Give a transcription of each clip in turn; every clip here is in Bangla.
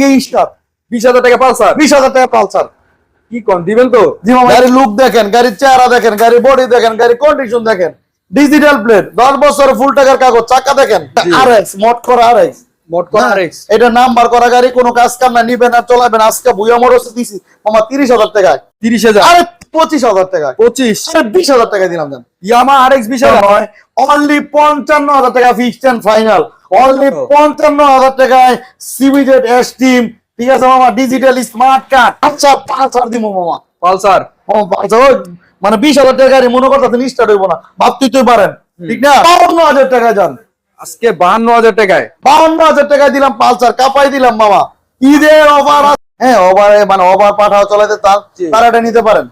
King star? বিশ হাজার টাকা পালসার। বিশ হাজার টাকা পালসার। কি কন দিবেন তো? গাড়ির লুক দেখেন গাড়ির চেহারা দেখেন গাড়ির বডি দেখেন গাড়ির কন্ডিশন দেখেন। ডিজিটাল প্লেট দশ বছর ফুল টাকার কাগজ চাকা দেখেন। আর এক্স মোট করা আর এক্স এটা নাম্বার করা গাড়ি কোনো কাজ কাম না নিবেন আর চলাবেন আজকে বুয়া মোটরস দিছি মামা তিরিশ হাজার টাকায়। তিরিশ হাজার? আরে পঁচিশ হাজার টাকায়। পঁচিশ? বিশ হাজার টাকা দিলাম জান ইয়ামা আরেক্স বিশ হাজার নয় অনলি পঞ্চান্ন হাজার টাকা ফিক্সড এন্ড ফাইনাল অনলি পঞ্চান্ন হাজার টাকায় সিবিজেড এস টিম ঠিক আছে মামা ডিজিটাল স্মার্ট কার্ড আচ্ছা দিব মামা। পালসার? ও, মানে বিশ হাজার টাকা গাড়ি মনে করতেছেন স্টার্ট হইব না। ভাবতেই তো পারেন। ঠিক না? বাউন্ন হাজার টাকা যান। আজকে বাহান্ন হাজার টাকায়। বাউন্ন হাজার টাকা দিলাম পালসার কাপাই দিলাম মামা। ঈদের অফার হ্যাঁ ওভার মানে ওভার পাঠাও চলাতে তার এটা নিতে পারেন।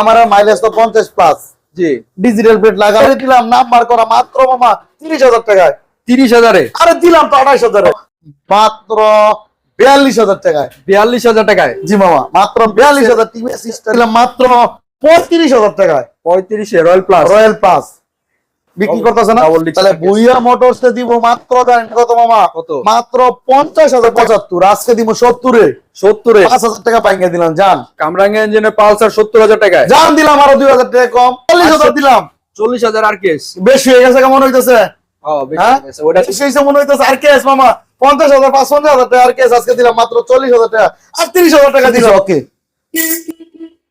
আমার মাইলেজ তো পঞ্চাশ প্লাস জি। ডিজিটাল প্লেট লাগাই দিলাম নাম্বার করা মাত্র মামা তিরিশ হাজার টাকায়। তিরিশ হাজারে? আরে দিলাম তো হাজারে। মাত্র বিয়াল্লিশ হাজার টাকায়। বিয়াল্লিশ হাজার টাকায়? জি মামা মাত্র বিয়াল্লিশ হাজার। মাত্র পঁয়ত্রিশ হাজার টাকায়। পঁয়ত্রিশে রয়্যাল প্লাস রয়্যাল পাস বিক্রি করতেছে না? তাহলে বুইয়া মোটরস দিব মাত্র কত মামা? কত? মাত্র পঞ্চাশ হাজার পঁচাত্তর। আজকে দিব সত্তরে। সত্তরে? পাঁচ হাজার টাকা পাইঙ্গে দিলাম জান। কামরাঙ্গা ইঞ্জিনের পালসার সত্তর হাজার টাকায়? জান দিলাম আরও দুই হাজার টাকা কম। চল্লিশ হাজার আচ্ছা। দিলাম। চল্লিশ হাজার আর কেস? বেশি হয়ে গেছে কেমন হইতেছে? হ্যাঁ মনে হইতেছে আর কেস মামা। পঞ্চাশ হাজার পাঁচ পঞ্চাশ হাজার টাকা আর কেস আজকে দিলাম মাত্র চল্লিশ হাজার টাকা। আর তিরিশ হাজার টাকা দিলাম। ওকে।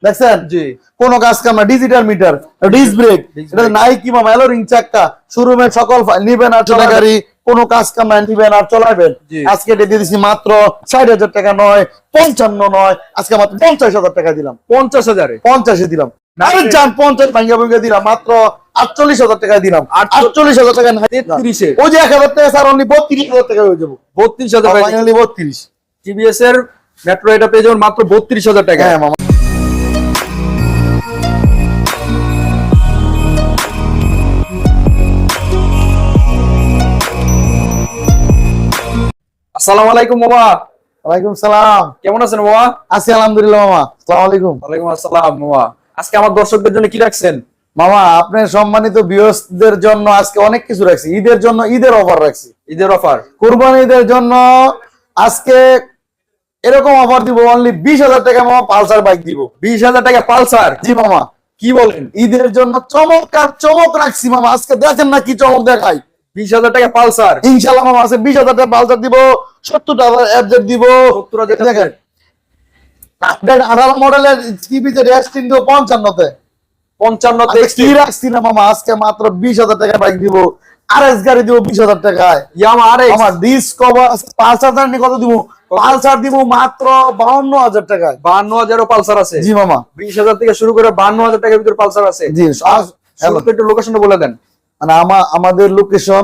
দেখছেন? জি। কোন কাজ কাম ডিজিটাল মিটার ডিস ব্রেক এটা নাই কি মামা রিং চাক্কা শোরুমে সকল নিবেন আর চলা গাড়ি কোন কাজ কাম নিবেন আর চলাবেন। আজকে দিয়ে দিছি মাত্র ষাট হাজার টাকা নয় পঞ্চান্ন নয় আজকে মাত্র পঞ্চাশ হাজার টাকা দিলাম। পঞ্চাশ হাজারে? পঞ্চাশে দিলাম। আরে যান পঞ্চাশ ভাঙ্গা ভাঙ্গা দিলাম মাত্র আটচল্লিশ হাজার টাকা দিলাম। আটচল্লিশ- আটচল্লিশ হাজার টাকা তেত্রিশে। ওই যে এক হাজার টাকা স্যার অনলি বত্রিশ হাজার টাকা হয়ে যাব। বত্রিশ হাজার ফাইনালি বত্রিশ। টিভিএস এর মেট্রো এটা পেয়ে যাবেন মাত্র বত্রিশ হাজার টাকা। হ্যাঁ মামা। আসসালামু আলাইকুম মামা ওয়ালাইকুম সালাম। কেমন আছেন মামা আছি আলহামদুলিল্লাহ মামা আসসালামু আলাইকুম। ওয়ালাইকুম আসসালাম মামা আজকে আমার দর্শকদের জন্য কি রাখছেন? মামা আপনার সম্মানিত বিয়সদের জন্য আজকে অনেক কিছু রাখছি। ঈদের জন্য ঈদের অফার রাখছি। ঈদের অফার কুরবানি ঈদের জন্য আজকে এরকম অফার দিব অনলি বিশ হাজার টাকা মামা পালসার বাইক দিব। বিশ হাজার টাকা পালসার? জি মামা। কি বলেন? ঈদের জন্য চমৎকার চমক রাখছি মামা। আজকে দেখেন না কি চমক দেখাই বিশ হাজার টাকা পালসার। ইনশাল্লাহ মামা আছে বিশ হাজার টাকা পালসার দিব সত্তর টাকা অ্যাবজেট দিব। সত্তর হাজার দেখেন আপডেট আঠারো মডেলের টিভিতে রেস্টিং দিব পঞ্চান্নতে। পঞ্চান্নতে আজকে কি রাখছি না মামা? আজকে মাত্র বিশ হাজার টাকা বাইক দিব। আর এস গাড়ি দিব বিশ হাজার টাকায়। ইয়ামা আর আমার ডিসকভার পালসার জানি কত দিব? পালসার দিব মাত্র বাউন্ন হাজার টাকায়। বান্ন হাজারও পালসার আছে। জি মামা। বিশ হাজার থেকে শুরু করে বান্ন হাজার টাকার ভিতরে পালসার আছে। জি আস- একটু লোকেশনটা বলে দেন। মানে আমা- আমাদের লোকেশন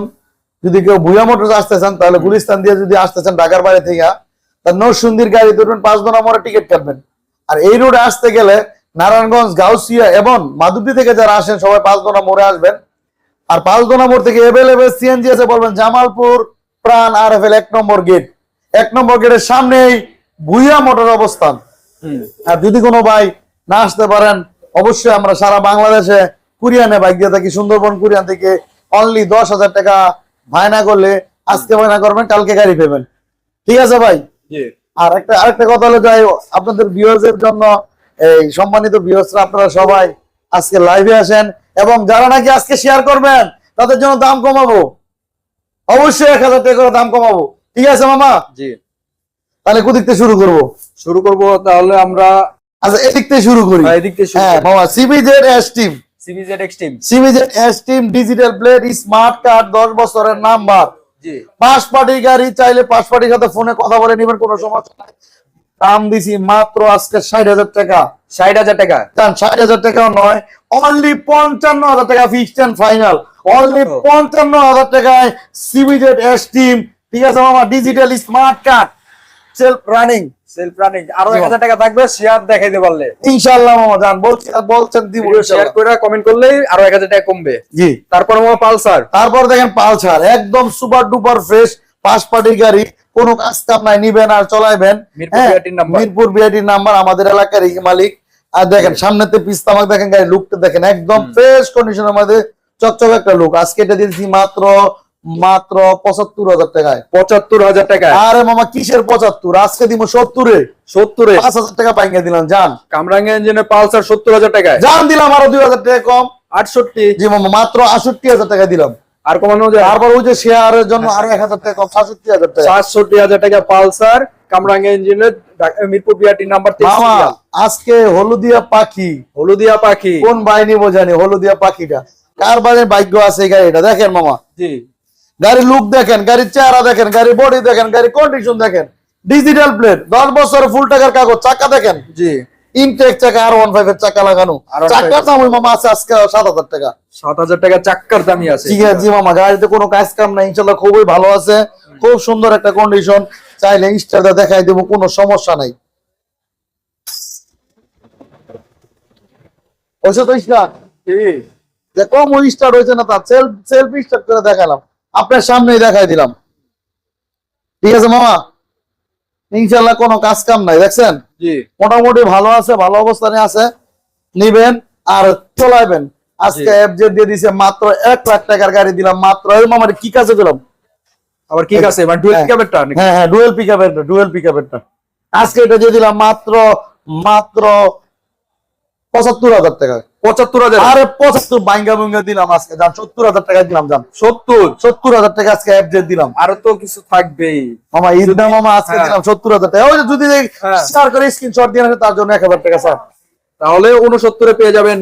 যদি কেউ ভুয়া মোটর আসতে চান তাহলে গুলিস্তান দিয়ে যদি আসতে চান ঢাকার বাইরে থেকে তার নরসুন্দির গাড়ি ধরবেন পাঁচ দোনা মোড়ে টিকিট কাটবেন। আর এই রোডে আসতে গেলে নারায়ণগঞ্জ গাউসিয়া এবং মাধুরী থেকে যারা আসেন সবাই পাঁচ দোনা মোড়ে আসবেন। আর পাঁচ দোনা মোড় থেকে এভেলেবেল সিএনজি আছে বলবেন জামালপুর প্রাণ আর এফ এক নম্বর গেট এক নম্বর গেটের সামনেই ভুইয়া মোটর অবস্থান। আর যদি কোনো ভাই না আসতে পারেন অবশ্যই আমরা সারা বাংলাদেশে কুরিয়ানে বাইক দিয়ে থাকি সুন্দরবন কুরিয়ান থেকে অনলি দশ হাজার টাকা ভাইনা করলে আজকে ভাইনা করবেন কালকে গাড়ি পেবেন ঠিক আছে ভাই? আর একটা আরেকটা কথা হলো যাই আপনাদের ভিউয়ার্স এর জন্য এই সম্মানিত ভিউয়ার্সরা আপনারা সবাই আজকে লাইভে আসেন এবং যারা নাকি আজকে শেয়ার করবেন তাদের জন্য দাম কমাবো। অবশ্যই এক হাজার টাকা করে দাম কমাবো। ঠিক আছে মামা? জি। তাহলে কোদিক থেকে শুরু করব। শুরু করব তাহলে আমরা আচ্ছা এদিক থেকে শুরু করি। হ্যাঁ, এদিক থেকে শুরু হ্যাঁ মামা CBZ S team CBZ CBZ digital plate smart card দশ বছরের নাম্বার। জি। পাঁচ পার্টি গাড়ি চাইলে পাঁচ পার্টির সাথে ফোনে কথা বলে নিবেন কোনো সমস্যা নাই। দাম দিছি মাত্র আজকে ষাট হাজার টাকা। ষাট হাজার টাকা। কারণ ষাট হাজার টাকাও নয় অনলি পঞ্চান্ন হাজার টাকা ফিক্সড ফাইনাল অনলি পঞ্চান্ন হাজার টাকায় সিবিজেড এস টিম ঠিক আছে মামা digital smart card self running self running আরও জি, এক হাজার টাকা থাকবে শেয়ার দেখাইতে পারলে। ইনশাল্লাহ মামা জান বলছি বলছেন দিব শেয়ার করে কমেন্ট করলেই আরও এক হাজার টাকা কমবে। জি। তারপর আমার পালসার। তারপর দেখেন পালসার একদম সুপার ডুপার ফ্রেশ পাঁচ পার্টির গাড়ি কোনো কাজ কাম নাই নিবেন আর চলাইবেন। মিরপুর হ্যাঁ, BRT নাম্বার। বিআইটির নাম্বার আমাদের এলাকার মালিক। আর দেখেন সামনেতে পিস্তামাক দেখেন গাড়ি লুকটা দেখেন একদম ফ্রেশ কন্ডিশনের মধ্যে চকচক একটা লুক আজকে এটা দিয়েছি মাত্র মাত্র পঁচাত্তর হাজার টাকায়। পঁচাত্তর হাজার টাকা আরে মামা কিসের পঁচাত্তর? আজকে দিব সত্তরে। সত্তরে? পাঁচ হাজার টাকা পাইঙ্গা দিলাম জান কামরাঙ্গা ইঞ্জিনের পালসার সত্তর হাজার টাকায়? জান দিলাম আরও দুই হাজার টাকা কম। আটষট্টি? জি মামা মাত্র আষট্টি হাজার টাকা দিলাম। আর কমানো যায়? তারপর ওই যে শেয়ারের জন্য আরও এক হাজার টাকা কম সাতষট্টি হাজার টাকা। সাতষট্টি হাজার টাকা পালসার কামরাঙ্গা ইঞ্জিনের মিরপুর বিআরটি নাম্বার মামা আজকে হলুদিয়া পাখি। হলুদিয়া পাখি? কোন বাহিনী বোঝানি? হলুদিয়া পাখিটা। কার বাড়ির ভাগ্য আছে এই গাড়িটা? দেখেন মামা। জি। গাড়ির লুক দেখেন গাড়ির চেহারা দেখেন গাড়ির বডি দেখেন গাড়ির কন্ডিশন দেখেন। ডিজিটাল প্লেট দশ বছর ফুল টাকার কাগজ চাকা দেখেন? জি। ইনটেক চাকা আর ওয়ান ফাইভ এর চাকা লাগানো। চাকার দাম ওই মামা আছে আজকে সাত হাজার টাকা। সাত হাজার টাকা চাক্কার দামই আছে। ঠিক আছে জি মামা গাড়িতে কোনো কাজ কাম নাই ইনশাল্লাহ খুবই ভালো আছে। খুব সুন্দর একটা কন্ডিশন চাইলে স্টারটা দেখাই দেবো কোনো সমস্যা নাই। ওইসব তো স্টার। যে কম ওই স্টার্ট হয়েছে না তার সেলফ সেলফ স্টার্ট করে দেখালাম। আপনার সামনেই দেখাই দিলাম। ঠিক আছে মামা? ইনশাল্লাহ কোনো কাজ কাম নাই দেখছেন? মোটামুটি ভালো আছে ভালো অবস্থানে আছে। নিবেন আর চলাইবেন। আজকে এফজেড দিয়ে দিছে মাত্র এক লাখ টাকার গাড়ি দিলাম মাত্র। মামার কি কাজে দিলাম? আবার কি আছে মানে ডুয়েল হ্যাঁ। পিকআপেরটা হ্যাঁ হ্যাঁ ডুয়েল পিক আপের ডুয়েল পিক আজকে এটা দিয়ে দিলাম মাত্র মাত্র পঁচাত্তর হাজার টাকা। পঁচাত্তর হাজার। আরে পঁচাত্তর বাইঙ্গা বুঙ্গা দিলাম আজকে যান সত্তর হাজার টাকা দিলাম যান সত্তর? সত্তর হাজার টাকা আজকে এফজেড দিলাম। আরও তো কিছু থাকবেই। মামা ঈদ না মামা আজকে হ্যাঁ। দিলাম সত্তর হাজার টাকা। ওই যদি হ্যাঁ। শেয়ার করে স্ক্রিনশট দিয়ে রাখেন, তার জন্য এক হাজার টাকা স্যার। তাহলে উনসত্তরে পেয়ে যাবেন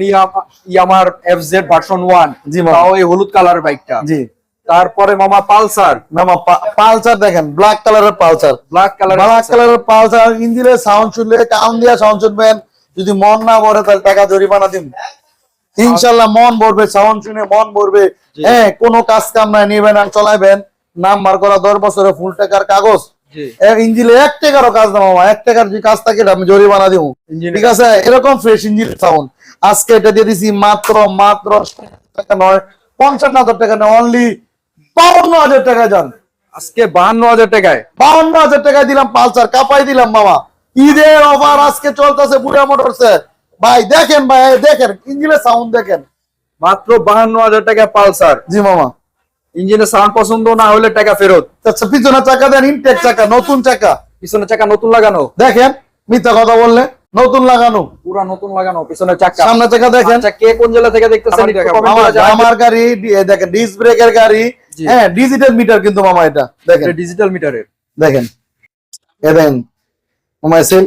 ইয়ামার এফ জেড ভার্সন ওয়ান জি, মামা। তাও এই হলুদ কালার বাইকটা জি। তারপরে মামা পালসার। মামা পালসার দেখেন ব্ল্যাক কালারের পালসার। ব্ল্যাক কালার ব্ল্যাক কালারের পালসার ইঞ্জিনের সাউন্ড শুনলে কান দিয়া সাউন্ড শুনবেন। যদি মন না ভরে তাহলে টাকা জরিমানা দিন ইনশাল্লাহ মন ভরবে সাউন্ড শুনে মন ভরবে। হ্যাঁ কোনো কাজ কাম নাই নিবেন আর চলাইবেন। নাম্বার করা দশ বছরের ফুল টাকার কাগজ। জি। এক টাকারও কাজ না মামা এক টাকার যে কাজ থাকে আমি জরিমানা দিব ঠিক আছে? এরকম ফ্রেশ ইঞ্জিন সাউন্ড আজকে এটা দিয়ে দিছি মাত্র মাত্র টাকা নয় পঞ্চান্ন হাজার টাকা নয় অনলি বাউন্ন হাজার টাকা যান। আজকে বাহান্ন হাজার টাকায়। বাউন্ন হাজার টাকায় দিলাম পালসার কাপাই দিলাম মামা। ঈদের অফার আজকে চলতেছে বুড়া মোটরসে ভাই দেখেন ভাই দেখেন ইঞ্জিনের সাউন্ড দেখেন। মাত্র বাহান্ন হাজার টাকা পালসার। জি মামা। ইঞ্জিনের সাউন্ড পছন্দ না হলে টাকা ফেরত। আচ্ছা পিছনে চাকা দেন ইনটেক চাকা নতুন চাকা। পিছনে চাকা নতুন লাগানো। দেখেন মিথ্যা কথা বললে নতুন লাগানো। পুরা নতুন লাগানো পিছনে চাকা। সামনে চাকা দেখেন। আচ্ছা কে কোন জেলা থেকে দেখতেছেন আমার গাড়ি দেখেন ডিস ব্রেকের গাড়ি। হ্যাঁ ডিজিটাল মিটার কিন্তু মামা এটা। দেখেন। ডিজিটাল মিটারের দেখেন। এ দেখেন। মামা সেল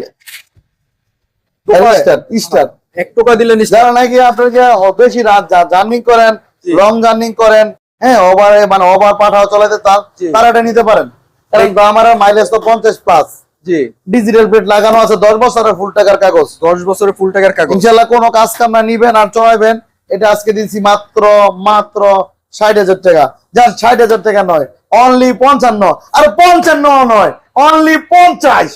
স্টার স্টার এক টাকা দিলে যারা নাকি আপনাকে বেশি রাত জার্নিং করেন লং জার্নিং করেন হ্যাঁ ওভারে মানে ওভার পাঠাও চলাতে তারা এটা নিতে পারেন। কারণ আমার মাইলেজ তো পঞ্চাশ প্লাস ডিজিটাল প্লেট লাগানো আছে দশ বছরের ফুল টাকার কাগজ। দশ বছরের ফুল টাকার কাগজ। ইনশাল্লাহ কোনো কাজ কাম না নিবেন আর চলাইবেন। এটা আজকে দিচ্ছি মাত্র মাত্র ষাট হাজার টাকা। যার ষাট হাজার টাকা নয় অনলি পঞ্চান্ন। আর পঞ্চান্ন নয় অনলি পঞ্চাশ।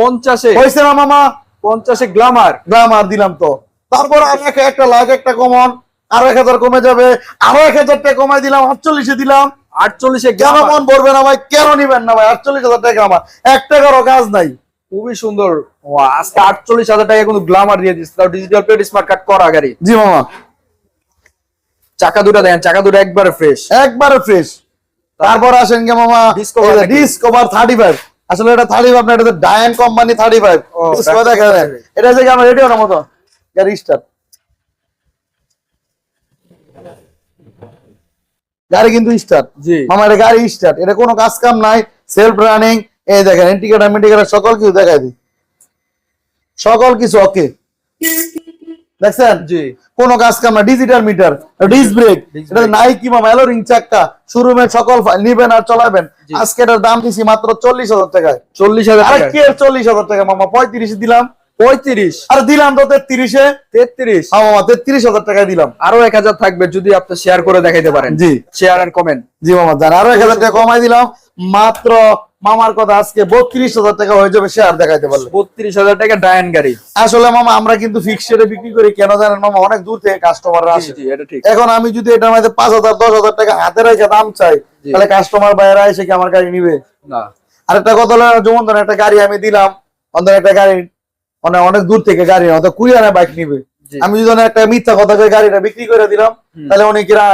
পঞ্চাশে। হয়েছে না মামা? পঞ্চাশে গ্লামার। গ্রাম আর দিলাম তো। তারপর একটা লাখ একটা কমন আরও এক হাজার কমে যাবে। আরও এক হাজার টাকা কমাই দিলাম আটচল্লিশে দিলাম। আটচল্লিশে কেন মন পড়বে না ভাই? কেন নিবেন না ভাই? আটচল্লিশ হাজার টাকা আমার। এক টাকারও কাজ নাই। খুবই সুন্দর। আজকে আটচল্লিশ হাজার টাকা কিন্তু গ্লামার দিয়ে দিচ্ছে তাও ডিজিটাল প্লেট স্মার্ট কার্ড করা গাড়ি। জি মামা। চাকা দুটা দেখেন চাকা দুটো একবারে ফ্রেশ একবারে ফ্রেশ তারপর আসেন কে মামা ডিসকভার থার্টি ফাইভ আসলে এটা থার্টি ফাইভ না এটা ডায়ান কোম্পানি থার্টি ফাইভ ও, দেখা যায় এটা হচ্ছে আমার রেডিওর মতো? গাড়ি স্টার্ট গাড়ি কিন্তু স্টার্ট জি। মামা এটা গাড়ি স্টার্ট এটা কোনো কাজ কাম নাই সেলফ রানিং এই দেখেন ইন্ডিকেটার মিন্ডিকেটার সকল কিছু দেখাই দিই। সকল কিছু ওকে দেখছেন? জি। কোনো কাজ কাম না ডিজিটাল মিটার ব্রেক এটা নাই কি মামা এলোরিং চাক্কা শোরুমে সকল নিবেন আর চলাবেন। আজকে এটার দাম দিছি মাত্র চল্লিশ হাজার টাকায়। চল্লিশ হাজার আরে টাকা কি চল্লিশ হাজার টাকা মামা? পঁয়ত্রিশে দিলাম। পঁয়ত্রিশ। আর দিলাম তো তেত্রিশে। তেত্রিশ। হ্যাঁ মামা তেত্রিশ হাজার টাকায় দিলাম। আরও এক হাজার থাকবে যদি আপনি শেয়ার করে দেখাইতে পারেন। জি। শেয়ার কমেন্ট জি মামা জান আরও এক হাজার টাকা কমাই দিলাম। মাত্র মামার কথা আজকে বত্রিশ হাজার টাকা হয়ে যাবে শেয়ার দেখাইতে পারলে। বত্রিশ হাজার টাকা ডায়ন গাড়ি। আসলে মামা আমরা কিন্তু ফিক্সড বিক্রি করি কেন জানেন মামা? অনেক দূর থেকে কাস্টমাররা আসে। এখন আমি যদি এটার মধ্যে পাঁচ হাজার দশ হাজার টাকা হাতে রেখে দাম চাই তাহলে কাস্টমার বাইরে এসে কি আমার গাড়ি নিবে? না। আর একটা কথা হলো যেমন ধরেন একটা গাড়ি আমি দিলাম অন্তর একটা গাড়ি মানে অনেক দূর থেকে গাড়ি হয়তো কুরিয়ারে বাইক নিবে। আমি যদি একটা মিথ্যা কথা কই গাড়িটা বিক্রি করে দিলাম তাহলে উনি কিরা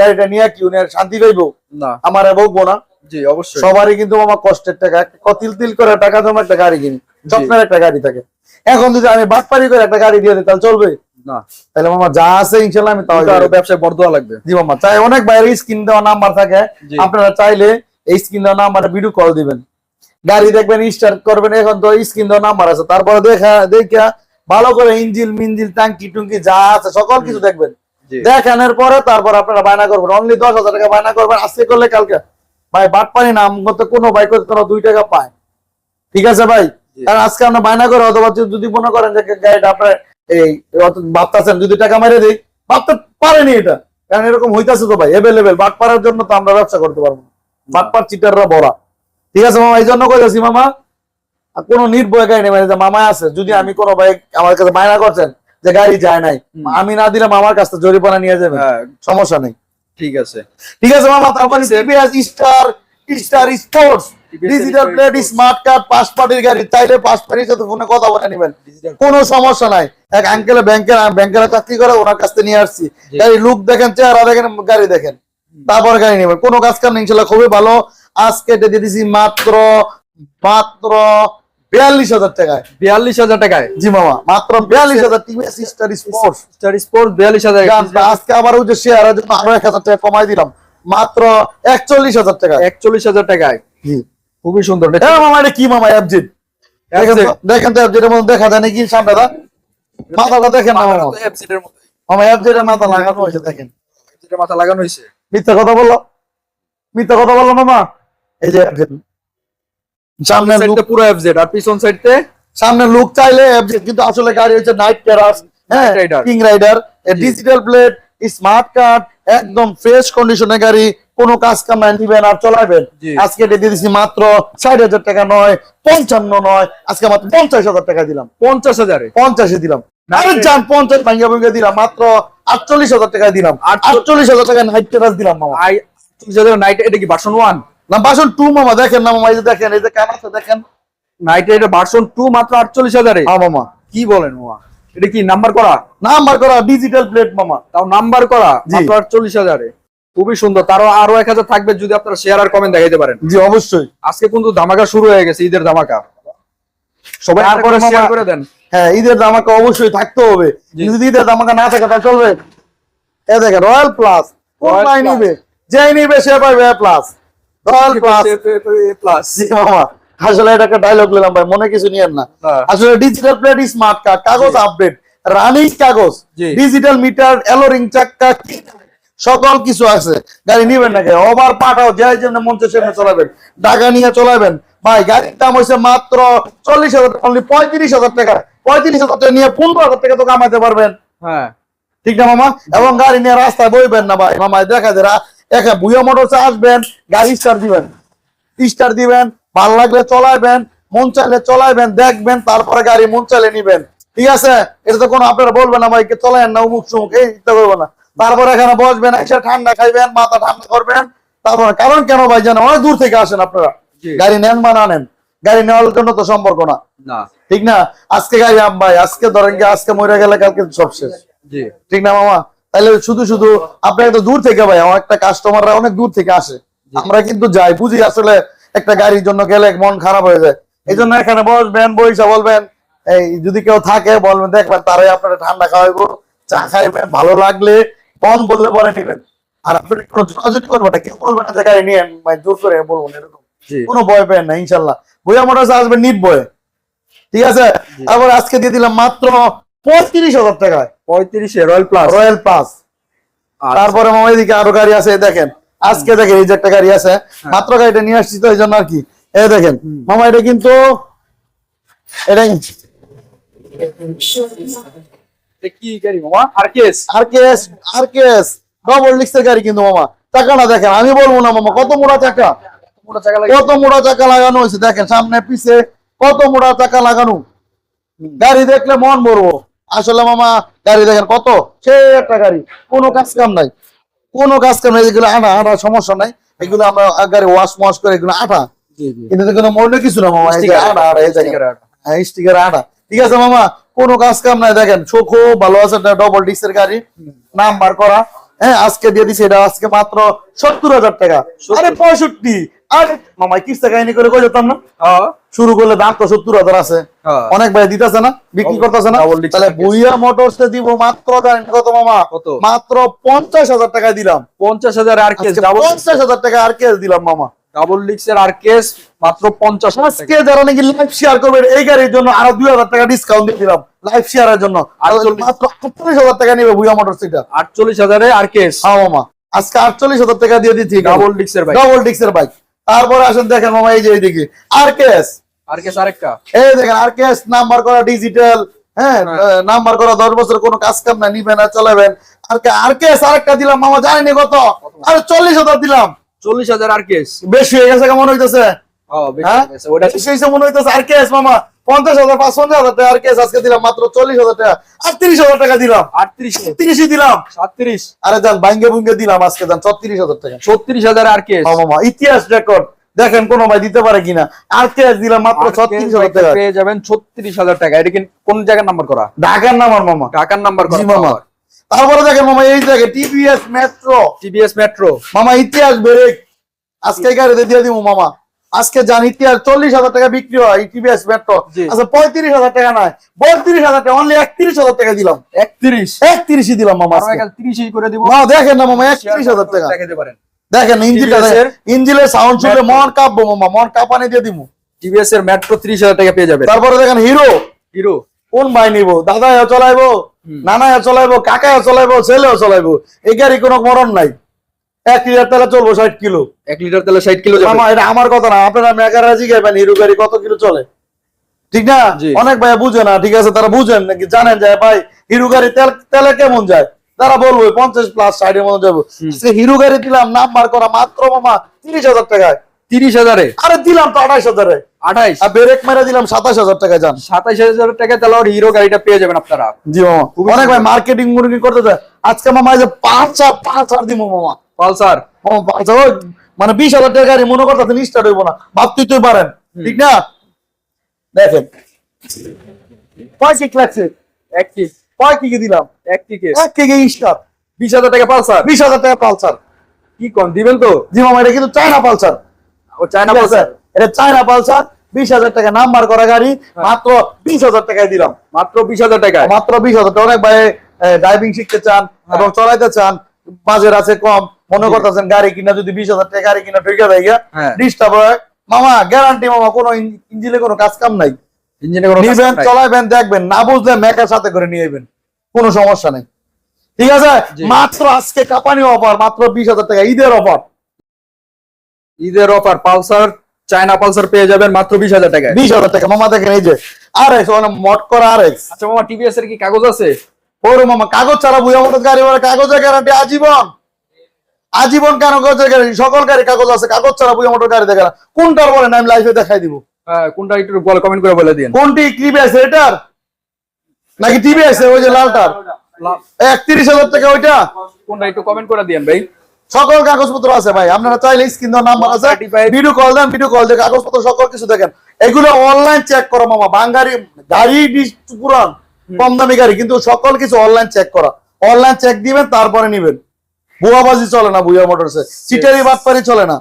গাড়িটা নিয়ে কি উনি আর শান্তি পাইবো? না। আমার বকবো না। জি অবশ্যই। সবারই কিন্তু মামা কষ্টের টাকা। একটা তিল করে টাকা জমা একটা গাড়ি কিনি। স্বপ্নের একটা গাড়ি থাকে। এখন যদি আমি বাটপারি করে একটা গাড়ি দিয়ে দিই তাহলে চলবে? না। তাহলে মামা যা আছে ইনশাল্লাহ আমি তাও আরও ব্যবসায় বড় লাগবে। জি মামা চাই অনেক বাইরে স্ক্রিন দেওয়া নাম্বার থাকে। আপনারা চাইলে এই স্ক্রিন দেওয়া নাম্বারে ভিডিও কল দিবেন। গাড়ি দেখবেন স্টার্ট করবেন এখন তো স্ক্রিন দেওয়া নাম্বার আছে। তারপরে দেখা দেখা ভালো করে ইঞ্জিল মিঞ্জিল ট্যাঙ্কি টুঙ্কি যা আছে সকল কিছু দেখবেন। দেখানোর পরে তারপর আপনারা বায়না করবেন। অনলি দশ হাজার টাকা বায়না করবেন। আজকে করলে কালকে ভাই বাট পানি নাম করতে কোনো করতে কোনো দুই টাকা পায়। ঠিক আছে ভাই। কারণ আজকে আমরা বায়না করে অথবা যদি মনে করেন যে গাড়িটা আপনার এই ভাবতেছেন যদি টাকা মেরে দিই ভাবতে পারেনি এটা। কারণ এরকম হইতাছে তো ভাই এভেলেবেল বাট পারার জন্য তো আমরা ব্যবসা করতে পারব না। বাট পার চিটাররা বড়া ঠিক আছে মামা এই জন্য কইতাছি মামা আর কোনো নির্ভয় গাড়ি নেই মানে যে মামা আছে যদি আমি কোনো বাইক আমার কাছে বায়না করছেন যে গাড়ি যায় নাই আমি না দিলাম আমার কাছ থেকে জরিমানা নিয়ে যাবেন। হ্যাঁ। সমস্যা নেই। ঠিক আছে। ঠিক আছে মামা তারপরে TVS star star sports digital plate smart card পার্টির গাড়ি চাইলে পাঁচ পার্টির সাথে ফোনে কথা বলে নেবেন। কোনো সমস্যা নাই। এক আঙ্কেলে ব্যাংকের ব্যাংকের চাকরি করে ওনার কাছ থেকে নিয়ে আসছি। গাড়ি লুক দেখেন চেহারা দেখেন গাড়ি দেখেন। তারপর গাড়ি নেবেন। কোনো কাজ কাম নেই ইনশাল্লাহ খুবই ভালো। আজকে দিয়ে দিছি মাত্র মাত্র বিয়াল্লিশ হাজার টাকায়। বিয়াল্লিশ হাজার টাকায়? জি মামা মাত্র বিয়াল্লিশ হাজার TVS star sports star sport বিয়াল্লিশ হাজার আজকে আবার ওই যে শেয়ারের জন্য আরও এক হাজার টাকা কমাই দিলাম। মাত্র একচল্লিশ হাজার টাকা একচল্লিশ হাজার টাকায়। জি। খুবই সুন্দর হ্যাঁ মামা এটা কি মামা অ্যাবজিট দেখেন তো অ্যাবজিটের মধ্যে দেখা যায় নাকি সামনেটা মাথাটা দেখেন মামা। অ্যাপসিটের মতো মামা অ্যাবজিটের মাথা লাগানো হয়েছে দেখেন। অ্যাপসিটের মাথা লাগানো হয়েছে। মিথ্যা কথা বলল? মিথ্যা কথা বলল মামা? এই যে FZ সামনে পুরো এফজেড আর পিছন সাইডতে সামনে লুক চাইলে FZ কিন্তু আসলে গাড়ি হচ্ছে নাইট টেরাস হ্যাঁ king rider digital plate smart card একদম ফ্রেশ কন্ডিশনের গাড়ি কোনো কাজ কাম নাই নিবেন আর চলাবেন আজকে এটা দিয়ে দিচ্ছি মাত্র ষাট হাজার টাকা নয় পঞ্চান্ন নয় আজকে মাত্র পঞ্চাশ হাজার টাকা দিলাম। পঞ্চাশ হাজারে? পঞ্চাশে দিলাম। যান পঞ্চাশ ভাঙ্গা ভাঙ্গা দিলাম মাত্র আটচল্লিশ হাজার টাকা দিলাম। আটচল্লিশ হাজার টাকা নাইট টেরাস দিলাম মামা। আই হাজার নাইট এটা কি ভার্সন ওয়ান না বাসন টু মামা দেখেন না মামা এই যে দেখেন এই যে কেন আছে দেখেন। নাইট এটা ভার্সন টু মাত্র আটচল্লিশ হাজারে। হ্যাঁ মামা কি বলেন মামা? এটা কি নাম্বার করা? নাম্বার করা ডিজিটাল প্লেট মামা। তাও নাম্বার করা মাত্র আটচল্লিশ হাজারে। খুবই সুন্দর তারও আরও এক হাজার থাকবে যদি আপনারা শেয়ার আর কমেন্ট দেখাইতে পারেন। জি অবশ্যই। আজকে কিন্তু ধামাকা শুরু হয়ে গেছে ঈদের ধামাকা। সবাই তারপরে শেয়ার করে দেন। হ্যাঁ ঈদের দামাকা অবশ্যই থাকতে হবে। যদি ঈদের দামাকা না থাকে তাহলে চলবে। এ দেখেন রয়্যাল প্লাস কোন। নিবে? যে নিবে সে পাবে প্লাস রয়্যাল প্লাস প্লাস জি মামা আসলে এটা একটা ডায়লগ নিলাম ভাই মনে কিছু নিয়েন না। আসলে ডিজিটাল প্লেট স্মার্ট কার্ড কাগজ আপডেট রানিং কাগজ ডিজিটাল মিটার এলোরিং চাক্কা সকল কিছু আছে। গাড়ি নিবেন নাকি? ওভার পাঠাও যাই জন্য মঞ্চে সামনে চলাবেন। টাকা নিয়ে চলাবেন। ভাই গাড়ির দাম হয়েছে মাত্র চল্লিশ হাজার অনলি পঁয়ত্রিশ হাজার টাকা। পঁয়ত্রিশ হাজার টাকা নিয়ে পনেরো হাজার টাকা তো কামাইতে পারবেন। হ্যাঁ। ঠিক না মামা? এবং গাড়ি নিয়ে রাস্তায় বইবেন না ভাই। মামা দেখা যায় একা বুয়া মোটরসে আসবেন গাড়ি স্টার দিবেন। স্টার দিবেন ভালো লাগলে চলাইবেন মন চাইলে চলাইবেন দেখবেন তারপরে গাড়ি মন চাইলে নিবেন। ঠিক আছে? এটা তো কোনো আপনারা বলবেন না ভাই কে চলাইন না উমুক সুমুক এই ইচ্ছা করব না। তারপরে এখানে বসবেন এসে ঠান্ডা খাইবেন মাথা ঠান্ডা করবেন। তারপরে কারণ কেন ভাই জানেন অনেক দূর থেকে আসেন আপনারা। গাড়ি নেন বা না নেন গাড়ি নেওয়ার জন্য তো সম্পর্ক না। না। ঠিক না? আজকে গাড়ি আম ভাই আজকে ধরেন কি আজকে মরে গেলে কালকে সব শেষ। ঠিক না মামা? তাহলে শুধু শুধু আপনার তো দূর থেকে ভাই আমার একটা কাস্টমাররা অনেক দূর থেকে আসে। আমরা কিন্তু যাই বুঝি আসলে একটা গাড়ির জন্য গেলে মন খারাপ হয়ে যায়। এই জন্য এখানে বসবেন বইসা বলবেন এই যদি কেউ থাকে বলবেন দেখবেন তারাই আপনারা ঠান্ডা খাওয়াইবো চা খাইবেন ভালো লাগলে ফোন বললে পরে নিবেন। আর আপনি কোনো যোগাযোগ করবেন না কেউ বলবেন না যে গাড়ি নিয়ে ভাই জোর করে বলব না এরকম কোনো ভয় পেন না ইনশাল্লাহ। বইয়া মোটর আসবেন নিট বয়ে ঠিক আছে? তারপর আজকে দিয়ে দিলাম মাত্র পঁয়ত্রিশ হাজার টাকায়। পঁয়ত্রিশে রয়্যাল প্লাস রয়্যাল প্লাস তারপরে মামা এদিকে আরও গাড়ি আছে দেখেন। আজকে দেখেন এই যে একটা গাড়ি আছে। মাত্র গাড়িটা নিয়ে আসছি তো এই জন্য আর কি। এই দেখেন মামা এটা কিন্তু এটা কি? গাড়ি মামা? ডবল কিন্তু মামা। চাকাটা দেখেন আমি বলব না মামা কত মোড়া মোটা চাকা কত মোড়া চাকা লাগানো হয়েছে দেখেন সামনে পিছে কত মোড়া চাকা লাগানো? গাড়ি দেখলে মন ভরবো। আসলে মামা গাড়ি দেখেন কত? সে একটা গাড়ি কোনো কাজ কাম নাই। কোনো কাজ কাম নাই যেগুলো আনা আনা সমস্যা নাই। এগুলো আমরা গাড়ি ওয়াশ ওয়াশ করে এগুলো আটা কিন্তু কোনো মনে কিছু না মামা আটা আটা এই। হ্যাঁ স্টিকার আটা ঠিক আছে মামা কোনো কাজ কাম নাই দেখেন চোখও ভালো আছে ডবল ডিস্কের গাড়ি নাম্বার করা। হ্যাঁ আজকে দিয়ে দিছে এটা আজকে মাত্র সত্তর হাজার টাকা। আরে পঁয়ষট্টি। আরে মামা কিস্তা কাহিনী করে কই যেতাম না শুরু করলে দাম তো সত্তর হাজার আছে। অনেক ভাই দিতেছে না বিক্রি করতেছে না। তাহলে। বুইয়া মোটরস দিব মাত্র কত মামা? কত? মাত্র পঞ্চাশ হাজার টাকা দিলাম। পঞ্চাশ হাজার আর পঞ্চাশ হাজার টাকা আর কেস দিলাম মামা? ডাবল ডিক্সের আর কেস মাত্র পঞ্চাশ হাজার টাকা। আজকে যারা নাকি লাইভ শেয়ার করবেন এই গাড়ির জন্য আরও দুই হাজার টাকা ডিসকাউন্ট দিয়ে দিলাম। লাইভ শেয়ারের জন্য। আর মাত্র আটচল্লিশ হাজার টাকা নেবে বুইয়া মোটরস এটা। আটচল্লিশ হাজারে আর কেস হ্যাঁ মামা। আজকে আটচল্লিশ হাজার টাকা দিয়ে দিচ্ছি ডাবল ডিক্সের বাইক ডবল ডিস্কের বাইক তারপরে আসেন দেখেন মামা এই যে এইদিকে। আর কেস আর কেস আরেকটা। এই দেখেন আর কেস নাম্বার করা ডিজিটাল হ্যাঁ হ্যাঁ। নাম্বার করা দশ বছর কোনো কাজ কাম না নিবেন আর চালাবেন। আর কে আর কেস আরেকটা দিলাম মামা জানেনি কত? আরে চল্লিশ হাজার দিলাম। চল্লিশ হাজার আর কেস। বেশি হয়ে গেছে কেমন হইতেছে? হ্যাঁ? আর কেস মামা। পঞ্চাশ হাজার পাঁচ পঞ্চাশ হাজার টাকা আর কেস আজকে দিলাম মাত্র চল্লিশ হাজার টাকা। আর হাজার টাকা দিলাম। আটত্রিশ। তিরিশই দিলাম। সাতত্রিশ। আরে যান বাইঙ্গে বুঙ্গে দিলাম আজকে যান ছত্রিশ হাজার টাকা। ছত্রিশ হাজার আর কেস। মামা ইতিহাস রেকর্ড দেখেন কোন ভাই দিতে পারে কিনা। আর কেস দিলাম মাত্র ছত্রিশ হাজার টাকা। পেয়ে যাবেন ছত্রিশ হাজার টাকা। এটা কোন জায়গার নাম্বার করা? ঢাকার নাম্বার মামা। ঢাকার নাম্বার মামা। তারপরে দেখেন মামা এই দেখে টিভিএস মেট্রো টিভিএস মেট্রো মামা ইতিহাস বেরেক আজকে গাড়িতে দিয়ে দিব মামা। আজকে জান ইতিহাস চল্লিশ হাজার টাকা বিক্রি হয় টিভিএস মেট্রো আচ্ছা পঁয়ত্রিশ হাজার টাকা নয় বত্রিশ হাজার টাকা অনলি একত্রিশ হাজার টাকা দিলাম। একত্রিশ? একত্রিশই দিলাম মামা আজকে। তিরিশই করে দিব। মামা দেখেন না মামা একত্রিশ হাজার টাকা। দেখেন ইঞ্জিনটা ইঞ্জিনের সাউন্ড Metro। মন কাঁপবো মামা মন কাঁপানি দিয়ে দিব টিভিএস এর মেট্রো ত্রিশ হাজার টাকা পেয়ে যাবে তারপরে দেখেন হিরো হিরো কোন ভাই নিবো? দাদা চলাইবো? নানা চলাইবো কাকা চলাইবো ছেলেও চলাইবো এই গাড়ি কোনো মরণ নাই। এক লিটার তেলে চলবো ষাট কিলো। এক লিটার তেলে ষাট কিলো এটা আমার কথা না আপনারা মেকাররা জিজ্ঞাসা হিরো গাড়ি কত কিলো চলে? ঠিক না? অনেক ভাই বুঝে না ঠিক আছে তারা বুঝেন নাকি জানেন যে ভাই হিরো গাড়ি তেল তেলে কেমন যায়? তারা বলব পঞ্চাশ প্লাস ষাটের মতো যাব। হিরো গাড়ি দিলাম নাম্বার করা মাত্র মামা তিরিশ হাজার টাকায়। তিরিশ হাজারে? আরে দিলাম তো আঠাইশ হাজারে। আঠাইশ। আর ব্রেক মেরে দিলাম সাতাশ হাজার টাকা যান সাতাইশ হাজার টাকা তাহলে হিরো গাড়িটা পেয়ে যাবেন আপনারা। জি মামা। অনেক ভাই মার্কেটিং মুরগি করতে আজকে মামা যে পাঁচ চার পাঁচ চার দিব মামা পালসার মামা পাঁচ মানে বিশ হাজার টাকা গাড়ি মনে করতেছেন স্টার্ট হইব না। ভাবতেই তুই পারেন। ঠিক না? দেখেন। লাগছে? এক কিক। কয় কিকে দিলাম? এক কিকে। এক কিকে স্টার্ট বিশ হাজার টাকা পালসার? বিশ হাজার টাকা পালসার। কি কম দিবেন তো? জি মামা এটা কিন্তু চায়না পালসার। ও চায়না পালসার। এটা চায়না পালসার। বিশ হাজার টাকা নাম্বার করা গাড়ি মাত্র বিশ হাজার টাকায় দিলাম। মাত্র বিশ হাজার টাকায়? মাত্র বিশ হাজার টাকা। অনেক ভাই ড্রাইভিং শিখতে চান এবং চলাইতে চান বাজেট আছে কম মনে করতেছেন গাড়ি কিনা যদি বিশ হাজার টাকা গাড়ি কিনা ঢুকে দেয় হ্যাঁ। ডিস্টার্ব হয়। মামা গ্যারান্টি মামা কোনো ইঞ্জিনে কোনো কাজ কাম নাই। ইঞ্জিনে কোনো নিবেন চলাইবেন দেখবেন না বুঝলে মেকার সাথে করে নিয়ে যাবেন কোনো সমস্যা নেই। ঠিক আছে? মাত্র আজকে কাপানি অফার মাত্র বিশ হাজার টাকা ঈদের অফার ঈদের অফার পালসার। চায়না পালসার পেয়ে যাবেন মাত্র বিশ হাজার টাকায়। বিশ হাজার টাকা। মামা দেখেন এই যে আর এক্স মট করা আর এক্স আচ্ছা মামা টিভিএস এর কি কাগজ আছে? ওরে মামা কাগজ ছাড়া বুঝা মতো গাড়ি বলে কাগজের গ্যারান্টি আজীবন। আজীবন কাগজের গাড়ি সকল গাড়ি কাগজ আছে কাগজ ছাড়া বুঝা মোটর গাড়ি দেখে না। কোনটার বলেন আমি লাইফে দেখাই দিব। হ্যাঁ, কোনটা একটু বলে কমেন্ট করে বলে দিন। কোনটি টিভিএস এটার? নাকি টিভিএস ওই যে লালটার? একত্রিশ হাজার টাকা ওইটা? কোনটা একটু কমেন্ট করে দিন ভাই। সকল কাগজপত্র আছে ভাই আপনারা চাইলে স্ক্রিন দেওয়ার নাম্বার আছে। ভিডিও কল দেন ভিডিও কল দিয়ে কাগজপত্র সকল কিছু দেখেন। এগুলো অনলাইন চেক করো মামা বাঙ্গারি গাড়ি পুরান কম দামি গাড়ি কিন্তু সকল কিছু অনলাইন চেক করা। অনলাইন চেক দিবেন তারপরে নিবেন। বুয়াবাজি চলে না বুয়া মোটরসে চিটারি বাটপারি চলে না।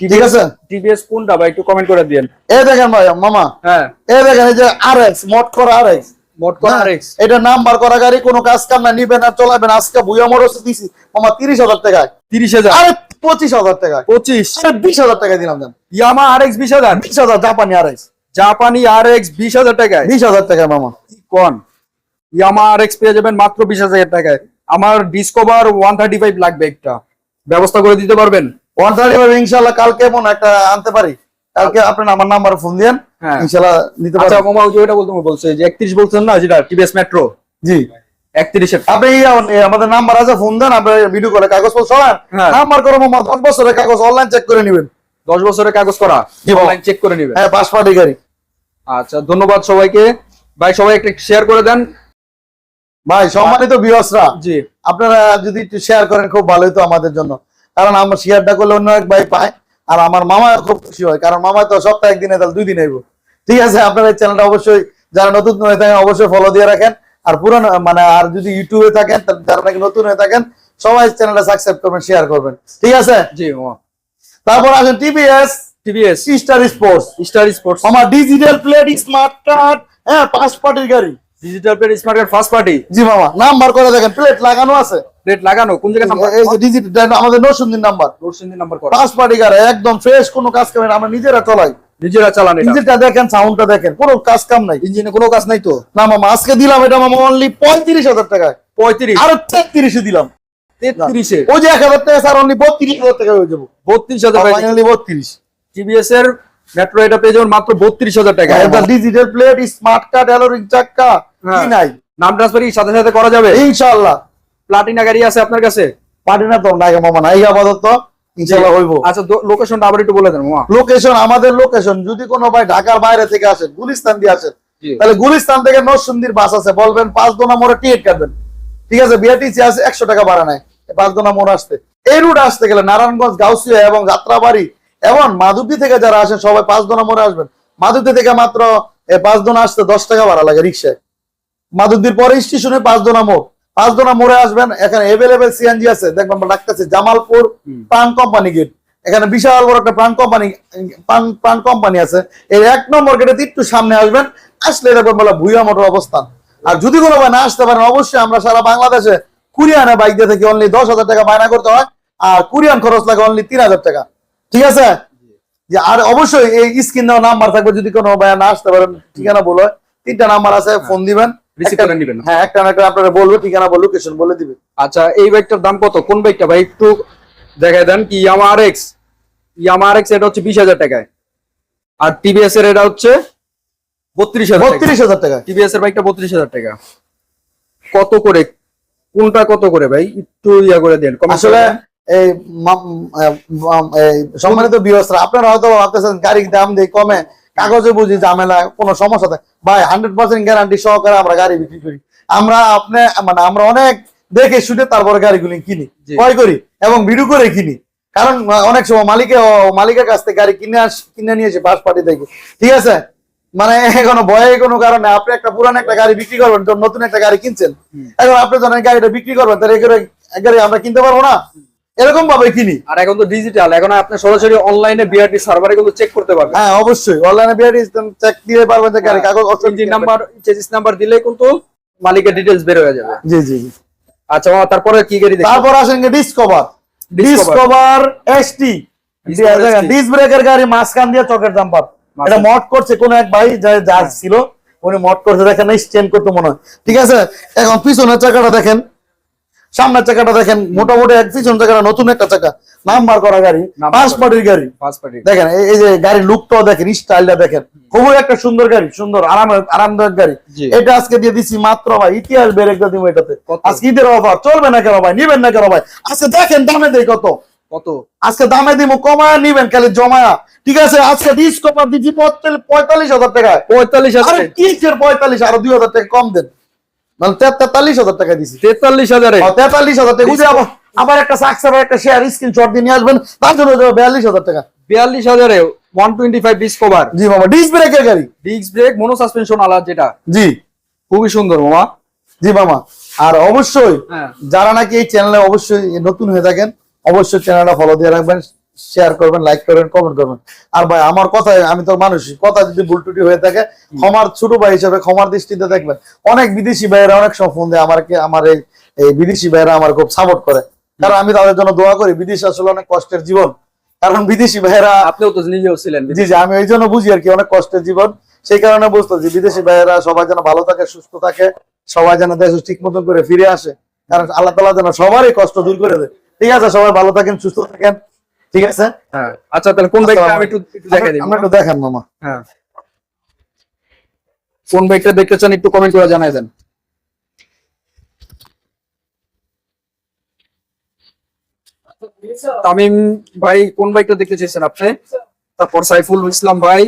ঠিক আছে? টিভিএস কোনটা ভাই একটু কমেন্ট করে দিন এই দেখেন ভাই মামা। হ্যাঁ। এই দেখেন এই যে আর এক্স মোট করা আর এক্স মোট করা আরএক্স এটা নাম্বার করা গাড়ি কোনো কাজ কাম না নিবেন আর চলাবেন। আজকে দিছি মামা তিরিশ হাজার টাকায়। তিরিশ হাজার? আরে পঁচিশ হাজার টাকায়। পঁচিশ? বিশ হাজার টাকা দিলাম ইয়ামা আরএক্স বিশ হাজার? বিশ হাজার জাপানি আর এক্স জাপানি আরএক্স বিশ হাজার টাকায়? বিশ হাজার টাকা মামা। কোন? ইয়ামা আরএক্স পেয়ে যাবেন মাত্র বিশ হাজার টাকায়। আমার ডিসকভার ওয়ান থার্টি ফাইভ লাগবে একটা। ব্যবস্থা করে দিতে পারবেন? ওয়ান থার্টি ফাইভ ইনশাল্লাহ কালকে মনে একটা আনতে পারি। কালকে আপনি আমার নাম্বার ফোন দিয়েন। হ্যাঁ। ইনশাল্লাহ নিতে আচ্ছা পারবেন মামা ওটা বলতে বলছে যে একত্রিশ বলছেন না যেটা মেট্রো জি। আপনি আমাদের নাম্বার আছে ফোন দেন আপনি ভিডিও করে কাগজ সরান হ্যাঁ। নাম্বার করে মামা বছরের কাগজ অনলাইন চেক করে নেবেন। দশ বছরের কাগজ করা অনলাইন চেক করে নেবেন। হ্যাঁ পাঁচ পার্টি গাড়ি। আচ্ছা ধন্যবাদ সবাইকে। ভাই সবাই একটা শেয়ার করে দেন। ভাই সম্মানিত বিয়সরা জি। আপনারা যদি একটু শেয়ার করেন খুব ভালোই তো আমাদের জন্য। কারণ আমার শেয়ারটা করলে অন্য এক ভাই পায় আর আমার মামা খুব খুশি হয় কারণ মামা তো সপ্তাহে একদিনে তাহলে দুই দিন আইব। ঠিক আছে আপনারা এই চ্যানেলটা অবশ্যই যারা নতুন হয়ে থাকেন অবশ্যই ফলো দিয়ে রাখেন। আর পুরানো মানে আর যদি ইউটিউবে থাকেন যারা নাকি নতুন হয়ে থাকেন সবাই চ্যানেলটা সাবস্ক্রাইব করবেন শেয়ার করবেন। ঠিক আছে? জি তারপর আসেন TVS TVS star sports star sports আমার ডিজিটাল প্লেট স্মার্ট কার্ড হ্যাঁ পাঁচ পার্টির গাড়ি। Digital plate smart card first party জি মামা নাম্বার করে দেখেন প্লেট লাগানো আছে। প্লেট লাগানো? কোন জায়গায় নাম্বার এই যে ডিজিটাল আমাদের নরসিংদীর নাম্বার রোডসিন্দি নাম্বার করা। পাঁচ পার্টি গাড়ি একদম ফ্রেশ কোনো কাজ নাই আমরা নিজেরা চলাই। নিজেরা চালান এটা। দেখেন সাউন্ডটা দেখেন। কোনো কাজ কাম নাই ইঞ্জিনে কোনো কাজ নাই তো। না মামা আজকে দিলাম এটা মামা অনলি পঁয়ত্রিশ হাজার টাকায়। পঁয়ত্রিশ। আরও তেত্রিশে দিলাম। তেত্রিশে। ওই যে এক হাজার টাকা স্যার অনলি বত্রিশ হাজার টাকা হয়ে যাব। বত্রিশ হাজার ফাইনালি বত্রিশ। টিভিএস এর মেট্রো এটা পেয়ে যাবেন মাত্র বত্রিশ হাজার টাকা digital plate smart card alloy ring চাক্কা কি। নাই? নাম ট্রান্সফার সাথে সাথে করা যাবে। ইনশাআল্লাহ। প্লাটিনা গাড়ি আছে আপনার কাছে? পারি না তো নাই মামা নাই আপাতত। ইনশাআল্লাহ হইবো। আচ্ছা লোকেশনটা আবার একটু বলে দেন মামা লোকেশন আমাদের লোকেশন যদি কোনো ভাই ঢাকার বাইরে থেকে আসেন গুলিস্তান দিয়ে আসেন তাহলে গুলিস্তান থেকে নরসিংদীর বাস আছে বলবেন পাঁচ দোনা মোড়ে টিকিট কাটবেন। ঠিক আছে বিআরটিসি আছে একশো টাকা ভাড়া নেয় পাঁচ দোনা মোড় আসতে। এই রুট আসতে গেলে নারায়ণগঞ্জ গাউসিয়া এবং যাত্রাবাড়ি এবং মাধুপি থেকে যারা আসেন সবাই পাঁচ দোনা মোড়ে আসবেন। মাধুপি থেকে মাত্র পাঁচ দোনা আসতে দশ টাকা ভাড়া লাগে রিক্সায়। মাধুদ্দির পরে স্টেশনে পাঁচ দোনা মোড়। পাঁচ দোনা মোড়ে আসবেন এখানে এভেলেবেল সিএনজি আছে দেখবেন ডাকতেছে জামালপুর প্রাণ কোম্পানি গেট এখানে বিশাল বড় একটা প্রাণ কোম্পানি প্রাণ কোম্পানি আছে। এর এক নম্বর গেটে একটু সামনে আসবেন আসলে দেখবেন বলে ভুইয়া মোটর অবস্থান। আর যদি কোনো ভাই না আসতে পারেন অবশ্যই আমরা সারা বাংলাদেশে কুরিয়ানে বাইক দিয়ে থেকে অনলি দশ হাজার টাকা বায়না করতে হয় আর কুরিয়ান খরচ লাগে অনলি তিন হাজার টাকা। ঠিক আছে? যে আর অবশ্যই এই স্ক্রিন দেওয়া নাম্বার থাকবে যদি কোনো ভাই না আসতে পারেন ঠিকানা বলো তিনটা নাম্বার আছে ফোন দিবেন। রিসিভ করে নেবেন হ্যাঁ একটা না একটা আপনারা বলবে ঠিকানা বলবে লোকেশন বলে দিবে। আচ্ছা এই বাইকটার দাম কত? কোন বাইকটা ভাই? একটু দেখাই দেন কি ইয়ামা আর এক্স ইয়ামা আর এক্স এটা হচ্ছে বিশ হাজার টাকায়। আর টিভিএস এর এটা হচ্ছে বত্রিশ হাজার বত্রিশ হাজার টাকা। টিভিএস এর বাইকটা বত্রিশ হাজার টাকা। কত করে? কোনটা কত করে ভাই? একটু ইয়া করে দেন আসলে এই সম্মানিত বিরস্ত্রা আপনারা হয়তো ভাবতেছেন গাড়ির দাম দিয়ে কমে। কাগজে বুঝি ঝামেলা কোনো সমস্যা থাকে ভাই হান্ড্রেড পার্সেন্ট গ্যারান্টি সহকারে আমরা গাড়ি বিক্রি করি। আমরা আপনি মানে আমরা অনেক দেখে শুনে তারপরে গাড়িগুলি কিনি। ক্রয় করি এবং ভিডিও করে কিনি। কারণ অনেক সময় মালিকে মালিকের কাছ থেকে গাড়ি কিনে আস কিনে নিয়ে এসে বাস পার্টি থেকে ঠিক আছে? মানে কোনো ভয়ে কোনো কারণে আপনি একটা পুরান একটা গাড়ি বিক্রি করবেন নতুন একটা গাড়ি কিনছেন। এখন আপনি যখন গাড়িটা বিক্রি করবেন তাহলে গাড়ি আমরা কিনতে পারব না? এরকম ভাবে কিনি। আর এখন তো ডিজিটাল এখন আপনি সরাসরি অনলাইনে বিআরটি সার্ভারে কিন্তু চেক করতে পারবেন। হ্যাঁ অবশ্যই। অনলাইনে বিআরটি চেক দিয়ে পারবেন যে গাড়ি কাগজ ইঞ্জিন নাম্বার চেজিস নাম্বার দিলেই কিন্তু মালিকের ডিটেলস বের হয়ে যাবে। জি জি জি। আচ্ছা তারপরে কি গাড়ি দেখবেন তারপর আসেন ডিসকভার। ডিসকভার এসটি ডিস ব্রেকের গাড়ি মাঝখান দিয়ে চকের জাম্পার মাঝখান- এটা মড করছে কোন এক ভাই যা- ছিল উনি মড করছে। দেখেন স্টেন করতে মনে হয়। ঠিক আছে? এখন পিছনের চাকাটা দেখেন। সামনের চাকাটা দেখেন মোটামুটি এক পিছনের চাকাটা নতুন একটা চাকা। নাম্বার করা গাড়ি পাঁচ করা। পাটির গাড়ি। দেখেন এই- যে গাড়ির লুকটাও দেখেন স্টাইলটা দেখেন। খুবই একটা সুন্দর গাড়ি সুন্দর আরাম আরামদায়ক গাড়ি। এটা আজকে দিয়ে দিচ্ছি মাত্র ভাই ইতিহাস বের একটা দিব এটাতে। আজকে ঈদের অফার চলবে না কেন ভাই? নিবেন না কেন ভাই? আজকে দেখেন দামে দেয় কত। কত? আজকে দামে দিব কমায় নিবেন খালি জমায়া। ঠিক আছে আজকে ডিসকভার দিচ্ছি পঁয়তাল্লিশ হাজার টাকায়। পঁয়তাল্লিশ হাজার কি পঁয়তাল্লিশ? আরও দুই হাজার টাকা কম দেন। মানে তেতাল্লিশ হাজার টাকা দিছি। তেতাল্লিশ হাজারে? তেতাল্লিশ হাজার টাকা। বুঝে আবার আবার একটা সাকসেস একটা শেয়ার স্ক্রিনশট দিয়ে নিয়ে আসবেন। তার জন্য বিয়াল্লিশ হাজার টাকা। বিয়াল্লিশ হাজারে ওয়ান টোয়েন্টি ফাইভ ডিসকভার জি মামা ডিস ব্রেকের গাড়ি। ডিস্ক ব্রেক মনো সাসপেনশন আলা যেটা। জি। খুবই সুন্দর মামা। জি মামা। আর অবশ্যই হ্যাঁ। যারা নাকি এই চ্যানেলে অবশ্যই নতুন হয়ে থাকেন অবশ্যই চ্যানেলটা ফলো দিয়ে রাখবেন। শেয়ার করবেন লাইক করবেন কমেন্ট করবেন। আর ভাই আমার কথা আমি তো মানুষই কথা যদি ভুল টুটি হয়ে থাকে ক্ষমার ছোট ভাই হিসেবে ক্ষমার দৃষ্টিতে দেখবেন। অনেক বিদেশি ভাইয়েরা অনেক সময় ফোন দেয় আমাকে আমার এই এই বিদেশি ভাইয়েরা আমার খুব সাপোর্ট করে। কারণ আমি তাদের জন্য দোয়া করি বিদেশ আসলে অনেক কষ্টের জীবন। কারণ বিদেশি ভাইয়েরা আপনিও তো নিজেও ছিলেন জি জি আমি ওই জন্য বুঝি আর কি অনেক কষ্টের জীবন। সেই কারণে বুঝতো যে বিদেশি ভাইয়েরা সবাই যেন ভালো থাকে সুস্থ থাকে সবাই যেন দেশ ঠিক মতন করে ফিরে আসে। কারণ আল্লাহ তালা যেন সবারই কষ্ট দূর করে দেয়। ঠিক আছে সবাই ভালো থাকেন সুস্থ থাকেন। ঠিক আছে হ্যাঁ। আচ্ছা তাহলে কোন বাইকটা আমি একটু একটু দেখাই দিই? আমরা একটু দেখান মামা। হ্যাঁ। কোন বাইকটা দেখতে চান একটু কমেন্ট করে জানাই দেন। তামিম ভাই কোন বাইকটা দেখতে চাইছেন আপনি? তারপর সাইফুল ইসলাম ভাই।